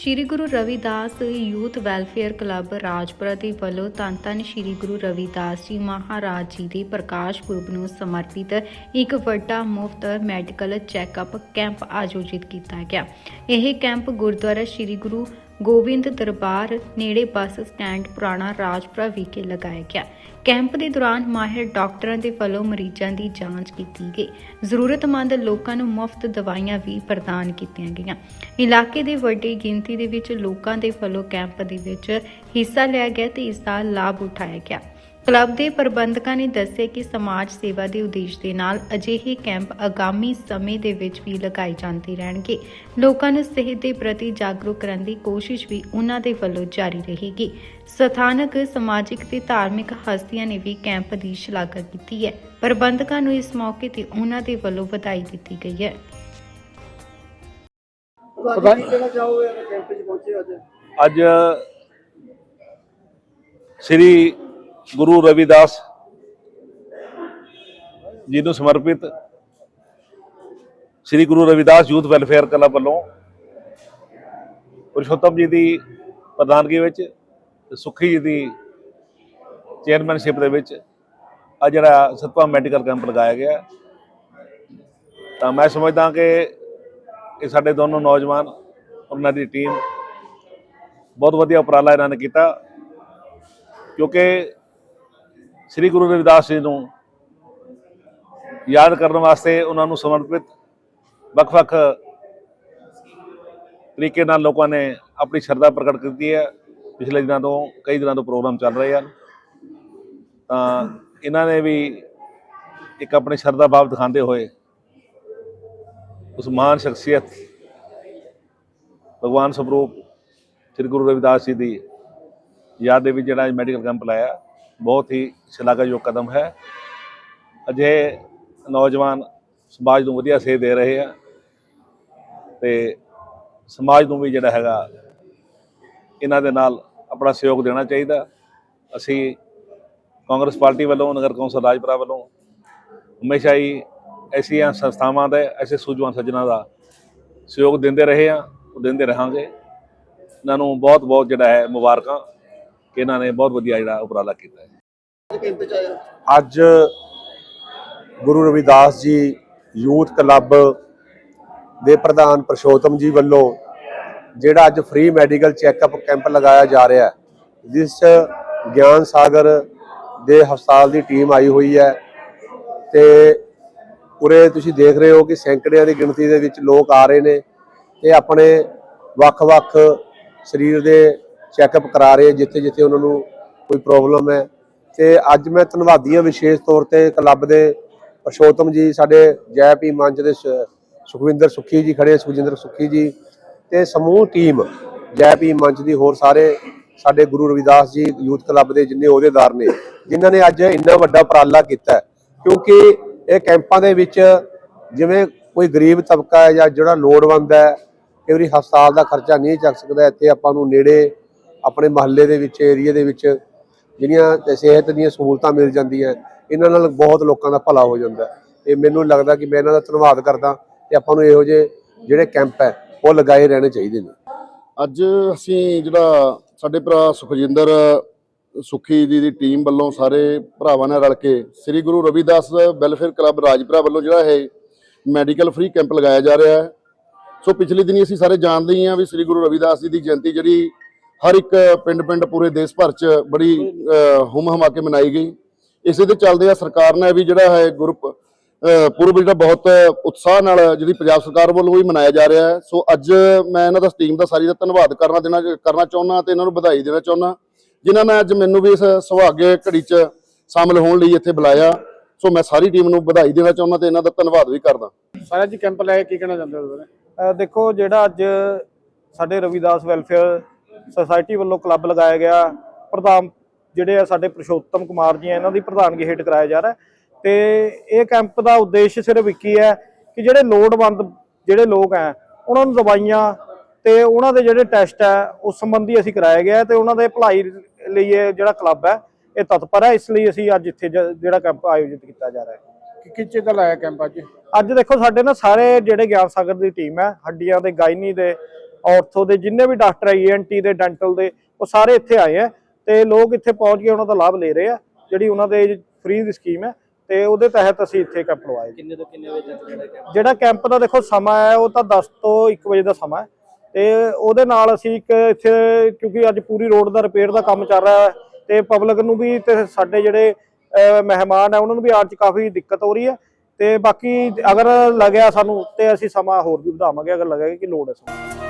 Shri Guru Ravidas youth welfare club Rajpura ਦੇ ਵੱਲੋਂ ਧੰਨ ਧੰਨ ਸ਼੍ਰੀ ਗੁਰੂ ਰਵਿਦਾਸ ਜੀ ਮਹਾਰਾਜ ਜੀ ਦੇ ਪ੍ਰਕਾਸ਼ ਪੁਰਬ ਨੂੰ ਸਮਰਪਿਤ ਇੱਕ ਵੱਡਾ ਮੁਫਤ ਮੈਡੀਕਲ ਚੈੱਕਅਪ ਕੈਂਪ ਆਯੋਜਿਤ ਕੀਤਾ ਗਿਆ। ਇਹ ਕੈਂਪ ਗੁਰਦੁਆਰਾ ਸ਼੍ਰੀ ਗੁਰੂ ਗੋਬਿੰਦ ਦਰਬਾਰ ਨੇੜੇ ਬੱਸ ਸਟੈਂਡ ਪੁਰਾਣਾ ਰਾਜਪੁਰਾ ਵਿਖੇ ਲਗਾਇਆ ਗਿਆ। ਕੈਂਪ ਦੇ ਦੌਰਾਨ ਮਾਹਿਰ ਡਾਕਟਰਾਂ ਦੇ ਵੱਲੋਂ ਮਰੀਜ਼ਾਂ ਦੀ ਜਾਂਚ ਕੀਤੀ ਗਈ। ਜ਼ਰੂਰਤਮੰਦ ਲੋਕਾਂ ਨੂੰ ਮੁਫਤ ਦਵਾਈਆਂ ਵੀ ਪ੍ਰਦਾਨ ਕੀਤੀਆਂ ਗਈਆਂ। ਇਲਾਕੇ ਦੇ ਵੱਡੀ ਗਿਣਤੀ ਦੇ ਵਿੱਚ ਲੋਕਾਂ ਦੇ ਵੱਲੋਂ ਕੈਂਪ ਦੇ ਵਿੱਚ ਹਿੱਸਾ ਲਿਆ ਗਿਆ ਤੇ ਇਸ ਦਾ ਲਾਭ ਉਠਾਇਆ ਗਿਆ। ਕਲੱਬ ਦੇ ਪ੍ਰਬੰਧਕਾਂ ਨੇ ਦੱਸਿਆ ਕਿ ਸਮਾਜ ਸੇਵਾ ਦੇ ਉਦੇਸ਼ ਦੇ ਨਾਲ ਅਜਿਹੇ ਕੈਂਪ ਆਗਾਮੀ ਸਮੇਂ ਦੇ ਵਿੱਚ ਵੀ ਲਗਾਏ ਜਾਂਦੇ ਰਹਿਣਗੇ। ਲੋਕਾਂ ਨੂੰ ਸਿਹਤ ਦੇ ਪ੍ਰਤੀ ਜਾਗਰੂਕ ਕਰਨ ਦੀ ਕੋਸ਼ਿਸ਼ ਵੀ ਉਹਨਾਂ ਦੇ ਵੱਲੋਂ ਜਾਰੀ ਰਹੇਗੀ। ਸਥਾਨਕ ਸਮਾਜਿਕ ਤੇ ਧਾਰਮਿਕ ਹਸਤੀਆਂ ਨੇ ਵੀ ਕੈਂਪ ਦੀ ਸ਼ਲਾਘਾ ਕੀਤੀ ਹੈ। ਪ੍ਰਬੰਧਕਾਂ ਨੂੰ ਇਸ ਮੌਕੇ ਤੇ ਉਹਨਾਂ ਦੇ ਵੱਲੋਂ ਵਧਾਈ ਦਿੱਤੀ ਗਈ ਹੈ। ਪਤਾ ਨਹੀਂ ਕਿਹੜਾ ਚਾਹੋਗੇ ਕੈਂਪ 'ਚ ਪਹੁੰਚੇ ਅੱਜ? ਅੱਜ ਸ੍ਰੀ ਗੁਰੂ ਰਵਿਦਾਸ ਜੀ ਨੂੰ ਸਮਰਪਿਤ Shri Guru Ravidas youth welfare club ਵੱਲੋਂ ਪੁਰਸ਼ੋਤਮ ਜੀ ਦੀ ਪ੍ਰਧਾਨਗੀ ਵਿੱਚ ਤੇ ਸੁਖੀ ਜੀ ਦੀ ਚੇਅਰਮੈਨਸ਼ਿਪ ਦੇ ਵਿੱਚ ਆ ਜਿਹੜਾ ਸਤਵਾ ਮੈਡੀਕਲ ਕੈਂਪ ਲਗਾਇਆ ਗਿਆ। ਤਾਂ ਮੈਂ ਸਮਝਦਾ ਕਿ ਇਹ ਸਾਡੇ ਦੋਨੋਂ ਨੌਜਵਾਨ ਉਹਨਾਂ ਦੀ ਟੀਮ ਬਹੁਤ ਵਧੀਆ ਉਪਰਾਲਾ ਇਹਨਾਂ ਨੇ ਕੀਤਾ ਕਿਉਂਕਿ ਸ੍ਰੀ ਗੁਰੂ ਰਵਿਦਾਸ ਜੀ ਨੂੰ ਯਾਦ ਕਰਨ ਵਾਸਤੇ ਉਹਨਾਂ ਨੂੰ ਸਮਰਪਿਤ ਵੱਖ-ਵੱਖ ਤਰੀਕੇ ਨਾਲ ਲੋਕਾਂ ਨੇ ਆਪਣੀ ਸ਼ਰਧਾ ਪ੍ਰਗਟ ਕੀਤੀ ਹੈ। ਪਿਛਲੇ ਦਿਨਾਂ ਤੋਂ, ਕਈ ਦਿਨਾਂ ਤੋਂ ਪ੍ਰੋਗਰਾਮ ਚੱਲ ਰਹੇ ਹਨ। ਤਾਂ ਇਹਨਾਂ ਨੇ ਵੀ ਇੱਕ ਆਪਣੀ ਸ਼ਰਧਾ ਭਾਵ ਦਿਖਾਉਂਦੇ ਹੋਏ ਉਸ ਮਹਾਨ ਸ਼ਖਸੀਅਤ ਭਗਵਾਨ ਸਵਰੂਪ ਸ੍ਰੀ ਗੁਰੂ ਰਵਿਦਾਸ ਜੀ ਦੀ ਯਾਦ ਦੇ ਵਿੱਚ ਜਿਹੜਾ ਮੈਡੀਕਲ ਕੈਂਪ ਲਾਇਆ। ਬਹੁਤ ਹੀ ਸ਼ਲਾਘਾਯੋਗ ਕਦਮ ਹੈ। ਅਜੇ ਨੌਜਵਾਨ ਸਮਾਜ ਨੂੰ ਵਧੀਆ ਸੇਧ ਦੇ ਰਹੇ ਆ ਤੇ ਸਮਾਜ ਨੂੰ ਵੀ ਜਿਹੜਾ ਹੈਗਾ ਇਹਨਾਂ ਦੇ ਨਾਲ ਆਪਣਾ ਸਹਿਯੋਗ ਦੇਣਾ ਚਾਹੀਦਾ। ਅਸੀਂ ਕਾਂਗਰਸ ਪਾਰਟੀ ਵੱਲੋਂ, ਨਗਰ ਕੌਂਸਲ ਰਾਜਪੁਰਾ ਵੱਲੋਂ ਹਮੇਸ਼ਾ ਹੀ ਐਸੀਆਂ ਸੰਸਥਾਵਾਂ ਦਾ, ਐਸੇ ਸੂਝਵਾਨ ਸੱਜਣਾ ਦਾ ਸਹਿਯੋਗ ਦਿੰਦੇ ਰਹੇ ਆ, ਉਹ ਦਿੰਦੇ ਰਹਾਂਗੇ। ਇਹਨਾਂ ਨੂੰ ਬਹੁਤ ਬਹੁਤ ਜਿਹੜਾ ਹੈ ਮੁਬਾਰਕਾਂ ਕਿ ਇਹਨਾਂ ਨੇ ਬਹੁਤ ਵਧੀਆ ਜਿਹੜਾ ਉਪਰਾਲਾ ਕੀਤਾ ਹੈ। ਕੈਂਪ 'ਚ ਆਇਆ ਅੱਜ ਗੁਰੂ ਰਵਿਦਾਸ ਜੀ ਯੂਥ ਕਲੱਬ ਦੇ ਪ੍ਰਧਾਨ ਪ੍ਰਸ਼ੋਤਮ ਜੀ ਵੱਲੋਂ ਜਿਹੜਾ ਅੱਜ ਫ੍ਰੀ ਮੈਡੀਕਲ ਚੈੱਕਅਪ ਕੈਂਪ ਲਗਾਇਆ ਜਾ ਰਿਹਾ ਹੈ, ਜਿਸ 'ਚ ਗਿਆਨ ਸਾਗਰ ਦੇ ਹਸਪਤਾਲ ਦੀ ਟੀਮ ਆਈ ਹੋਈ ਹੈ ਤੇ ਉਰੇ ਤੁਸੀਂ ਦੇਖ ਰਹੇ ਹੋ ਕਿ ਸੈਂਕੜਿਆਂ ਦੀ ਗਿਣਤੀ ਦੇ ਵਿੱਚ ਲੋਕ ਆ ਰਹੇ ਨੇ ਤੇ ਆਪਣੇ ਵੱਖ-ਵੱਖ ਸਰੀਰ ਦੇ ਚੈੱਕਅਪ ਕਰਾ ਰਹੇ ਜਿੱਥੇ ਜਿੱਥੇ ਉਹਨਾਂ ਨੂੰ ਕੋਈ ਪ੍ਰੋਬਲਮ ਹੈ। ਤੇ ਅੱਜ ਮੈਂ ਧੰਨਵਾਦੀ ਹਾਂ ਵਿਸ਼ੇਸ਼ ਤੌਰ ਤੇ ਕਲੱਬ ਦੇ ਪਰਸ਼ੋਤਮ ਜੀ, ਸਾਡੇ ਜੈ ਪੀ ਮੰਚ ਦੇ ਸੁਖਵਿੰਦਰ ਸੁੱਖੀ ਜੀ ਖੜੇ, ਸੁਖਜਿੰਦਰ ਸੁੱਖੀ ਜੀ ਤੇ ਸਮੂਹ ਟੀਮ ਜੈ ਪੀ ਮੰਚ ਦੀ ਹੋਰ ਸਾਰੇ ਸਾਡੇ ਗੁਰੂ ਰਵਿਦਾਸ ਜੀ ਯੂਥ ਕਲੱਬ ਦੇ ਜਿੰਨੇ ਅਹੁਦੇਦਾਰ ਨੇ, ਜਿਨ੍ਹਾਂ ਨੇ ਅੱਜ ਇੰਨਾ ਵੱਡਾ ਉਪਰਾਲਾ ਕੀਤਾ ਕਿਉਂਕਿ ਇਹ ਕੈਂਪਾਂ ਦੇ ਵਿੱਚ ਜਿਵੇਂ ਕੋਈ ਗਰੀਬ ਤਬਕਾ ਹੈ ਜਾਂ ਜਿਹੜਾ ਲੋੜਵੰਦ ਹੈ, ਕਈ ਵਾਰੀ ਹਸਪਤਾਲ ਦਾ ਖਰਚਾ ਨਹੀਂ ਚੱਕ ਸਕਦਾ, ਇੱਥੇ ਆਪਾਂ ਨੂੰ ਨੇੜੇ ਆਪਣੇ ਮਹੱਲੇ ਦੇ ਵਿੱਚ ਏਰੀਆ ਦੇ ਵਿੱਚ ਜਿਹੜੀਆਂ ਤੇ ਸਿਹਤ ਦੀਆਂ ਸਹੂਲਤਾਂ ਮਿਲ ਜਾਂਦੀਆਂ, ਇਹਨਾਂ ਨਾਲ ਬਹੁਤ ਲੋਕਾਂ ਦਾ ਭਲਾ ਹੋ ਜਾਂਦਾ ਹੈ। ਇਹ ਮੈਨੂੰ ਲੱਗਦਾ ਕਿ ਮੈਂ ਇਹਨਾਂ ਦਾ ਧੰਨਵਾਦ ਕਰਦਾ ਤੇ ਆਪਾਂ ਨੂੰ ਇਹੋ ਜਿਹੇ ਜਿਹੜੇ ਕੈਂਪ ਹੈ, ਉਹ ਲਗਾਏ ਰਹਿਣੇ ਚਾਹੀਦੇ ਨੇ ਅੱਜ ਅਸੀਂ ਜਿਹੜਾ ਸਾਡੇ ਭਰਾ ਸੁਖਜਿੰਦਰ ਸੁਖੀ ਜੀ ਦੀ ਟੀਮ ਵੱਲੋਂ ਸਾਰੇ ਭਰਾਵਾਂ ਨਾਲ ਰਲ ਕੇ ਸ੍ਰੀ ਗੁਰੂ ਰਵਿਦਾਸ ਵੈਲਫੇਅਰ ਕਲੱਬ ਰਾਜਪੁਰਾ ਵੱਲੋਂ ਜਿਹੜਾ ਇਹ ਮੈਡੀਕਲ ਫ੍ਰੀ ਕੈਂਪ ਲਗਾਇਆ ਜਾ ਰਿਹਾ ਹੈ ਸੋ ਪਿਛਲੇ ਦਿਨੀ ਅਸੀਂ ਸਾਰੇ ਜਾਣਦੇ ਹੀ ਹਾਂ ਵੀ ਸ੍ਰੀ ਗੁਰੂ ਰਵਿਦਾਸ ਜੀ ਦੀ ਜਯੰਤੀ ਜਿਹੜੀ ਹਰ ਇੱਕ ਪਿੰਡ-ਪਿੰਡ ਪੂਰੇ ਦੇਸ਼ ਭਰ 'ਚ ਬੜੀ ਹੁਮ ਹਮਾ ਕੇ ਮਨਾਈ ਗਈ। ਇਸੇ ਦੇ ਚੱਲਦੇ ਆ ਸਰਕਾਰ ਨੇ ਵੀ ਜਿਹੜਾ ਹੈ ਗੁਰੂ ਅਹ ਪੁਰਬ ਜਿਹੜਾ ਬਹੁਤ ਉਤਸ਼ਾਹ ਨਾਲ ਜਿਹੜੀ ਪੰਜਾਬ ਸਰਕਾਰ ਵੱਲੋਂ ਵੀ ਮਨਾਇਆ ਜਾ ਰਿਹਾ ਹੈ। ਸੋ ਅੱਜ ਮੈਂ ਇਹਨਾਂ ਦਾ ਟੀਮ ਦਾ ਸਾਰੀ ਦਾ ਧੰਨਵਾਦ ਕਰਨਾ ਦੇਣਾ ਕਰਨਾ ਚਾਹੁੰਦਾ ਤੇ ਇਹਨਾਂ ਨੂੰ ਵਧਾਈ ਦੇਣਾ ਚਾਹੁੰਦਾ ਜਿਨ੍ਹਾਂ ਨੇ ਅੱਜ ਮੈਨੂੰ ਵੀ ਇਸ ਸੁਹਾਗੇ ਘੜੀ 'ਚ ਸ਼ਾਮਲ ਹੋਣ ਲਈ ਇੱਥੇ ਬੁਲਾਇਆ। ਸੋ ਮੈਂ ਸਾਰੀ ਟੀਮ ਨੂੰ ਵਧਾਈ ਦੇਣਾ ਚਾਹੁੰਦਾ ਤੇ ਇਹਨਾਂ ਦਾ ਧੰਨਵਾਦ ਵੀ ਕਰਦਾ। ਸਾਰਾ ਜੀ ਕੈਂਪ ਲੈ ਕੇ ਕੀ ਕਹਿਣਾ ਚਾਹੁੰਦੇ ਹੋ ਦੇਖੋ ਜਿਹੜਾ ਅੱਜ ਸਾਡੇ ਰਵਿਦਾਸ ਵੈਲਫੇਅਰ ਸੁਸਾਇਟੀ ਵੱਲੋਂ ਕਲੱਬ ਲਗਾਇਆ ਗਿਆ। ਪ੍ਰਧਾਨ ਜਿਹੜੇ ਆ ਸਾਡੇ ਪ੍ਰਸ਼ੋਤਮ ਕੁਮਾਰ ਜੀ ਆ ਇਹਨਾਂ ਦੀ ਪ੍ਰਧਾਨਗੀ ਹੇਠ ਕਰਾਇਆ ਜਾ ਰਿਹਾ। ਤੇ ਇਹ ਕੈਂਪ ਦਾ ਉਦੇਸ਼ ਸਿਰਫ ਇੱਕ ਹੀ ਹੈ ਕਿ ਜਿਹੜੇ ਲੋੜਵੰਦ ਜਿਹੜੇ ਲੋਕ ਆ ਉਹਨਾਂ ਨੂੰ ਦਵਾਈਆਂ ਤੇ ਉਹਨਾਂ ਦੇ ਜਿਹੜੇ ਟੈਸਟ ਹੈ ਉਸ ਸੰਬੰਧੀ ਅਸੀਂ ਕਰਾਇਆ ਗਿਆ ਤੇ ਉਹਨਾਂ ਦੇ ਭਲਾਈ ਲਈ ਇਹ ਜਿਹੜਾ ਕਲੱਬ ਹੈ ਇਹ ਤਤਪਰ ਹੈ। ਇਸ ਲਈ ਅਸੀਂ ਅੱਜ ਇੱਥੇ ਜਿਹੜਾ ਕੈਂਪ ਆਯੋਜਿਤ ਕੀਤਾ ਜਾ ਰਿਹਾ ਹੈ। ਕਿ ਕਿੱਚੇ ਦਾ ਲਾਇਆ ਕੈਂਪ ਅੱਜ? ਅੱਜ ਦੇਖੋ ਸਾਡੇ ਨਾ ਸਾਰੇ ਜਿਹੜੇ ਗਿਆਨ ਸਾਗਰ ਦੀ ਟੀਮ ਹੈ ਹੱਡੀਆਂ ਦੇ ਗਾਇਨੀ ਦੇ ਆਰਥੋ ਦੇ ਜਿੰਨੇ ਵੀ ਡਾਕਟਰ ਹੈ ਈਐਨਟੀ ਦੇ ਡੈਂਟਲ ਦੇ ਉਹ ਸਾਰੇ ਇੱਥੇ ਆਏ ਆ ਤੇ ਲੋਕ ਇੱਥੇ ਪਹੁੰਚ ਕੇ ਉਹਨਾਂ ਦਾ ਲਾਭ ਲੈ ਰਹੇ ਆ ਜਿਹੜੀ ਉਹਨਾਂ ਦੇ ਫ੍ਰੀ ਦੀ ਸਕੀਮ ਹੈ ਤੇ ਉਹਦੇ ਤਹਿਤ ਅਸੀਂ ਇੱਥੇ ਕੈਂਪ ਲਵਾਏ। ਕਿੰਨੇ ਤੋਂ ਕਿੰਨੇ ਵਜੇ ਤੱਕ ਜਿਹੜਾ ਜਿਹੜਾ ਕੈਂਪ ਦਾ ਦੇਖੋ ਸਮਾਂ ਹੈ ਉਹ ਤਾਂ 10 ਤੋਂ 1 ਵਜੇ ਦਾ ਸਮਾਂ ਹੈ ਤੇ ਉਹਦੇ ਨਾਲ ਅਸੀਂ ਇੱਕ ਇੱਥੇ ਕਿਉਂਕਿ ਅੱਜ ਪੂਰੀ ਰੋਡ ਦਾ ਰਿਪੇਅਰ ਦਾ ਕੰਮ ਚੱਲ ਰਿਹਾ ਹੈ ਤੇ ਪਬਲਿਕ ਨੂੰ ਵੀ ਤੇ ਸਾਡੇ ਜਿਹੜੇ ਮਹਿਮਾਨ ਹੈ ਉਹਨਾਂ ਨੂੰ ਵੀ ਆਉਣ 'ਚ ਕਾਫੀ ਦਿੱਕਤ ਹੋ ਰਹੀ ਹੈ ਤੇ ਬਾਕੀ ਅਗਰ ਲੱਗਿਆ ਸਾਨੂੰ ਤੇ ਅਸੀਂ ਸਮਾਂ ਹੋਰ ਵੀ ਵਧਾਵਾਂਗੇ ਅਗਰ ਲੱਗੇਗਾ ਕਿ ਲੋੜ ਹੈ ਸਮਾਂ